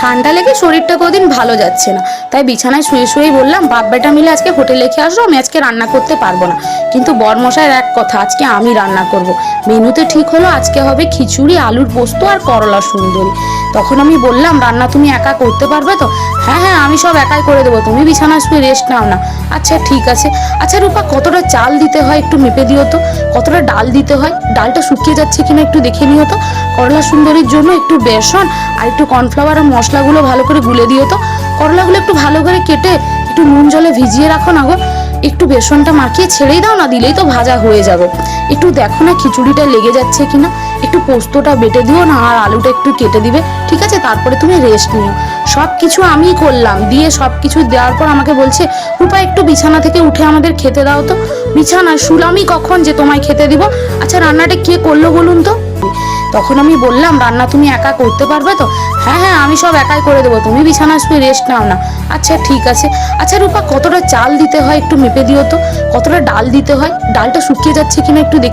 ঠান্ডা লেগে শরীরটা কদিন ভালো যাচ্ছে না। তাই বিছানায় শুয়ে শুয়েই বললাম, বাপ বেটা মিলে আজকে হোটেলে খেয়ে আসব আমি আজকে রান্না করতে পারব না। কিন্তু বরমশাইয়ের এক কথা, আজকে আমি রান্না করব। মেনুতে ঠিক হলো, আজকে হবে খিচুড়ি, আলুর পোস্ত আর করলা সুন্দরী। তখন আমি বললাম, রান্না তুমি একা করতে পারবে তো? হ্যাঁ হ্যাঁ আমি সব একাই করে দেবো, তুমি বিছানায় শুয়ে রেস্ট নাও না। আচ্ছা ঠিক আছে। আচ্ছা রূপা, কতটা চাল দিতে হয় একটু মেপে দিও তো? কতটা ডাল দিতে হয়? ডালটা শুকিয়ে যাচ্ছে কিনা একটু দেখে নিও তো। করলা সুন্দরীর জন্য একটু বেসন আর একটু কর্নফ্লাওয়ার আর মশলাগুলো ভালো করে গুলে দিও তো। করলাগুলো একটু ভালো করে কেটে একটু নুন জলে ভিজিয়ে রাখো না গো। একটু বেসনটা মাখিয়ে ছেড়েই দাও না, দিলেই তো ভাজা হয়ে যাবে। একটু দেখো না খিচুড়িটা লেগে যাচ্ছে কিনা। একটু পোস্তটা বেটে দিও না, আর আলুটা একটু কেটে দিবে। ঠিক আছে? তারপরে তুমি রেস্ট নিও। সব কিছু আমিই করলাম। দিয়ে সব কিছু দেওয়ার পর আমাকে বলছে, রূপা, একটু বিছানা থেকে উঠে আমাদের খেতে দাও তো। বিছানা শুলামই কখন যে তোমায় খেতে দিব? আচ্ছা রান্নাটা কে করল বলুন তো? তখন আমি বললাম, রান্না তুমি একা করতে পারবে তো? হ্যাঁ হ্যাঁ আমি সব একাই করে দেবো। তুমি বিছানা শুয়ে রেস্ট নাও না। আচ্ছা ঠিক আছে। আচ্ছা রূপা, কতটা চাল দিতে হয় একটু মেপে দিও তো? কতটা ডাল দিতে হয়? ডালটা শুকিয়ে যাচ্ছে কিনা একটু দেখে।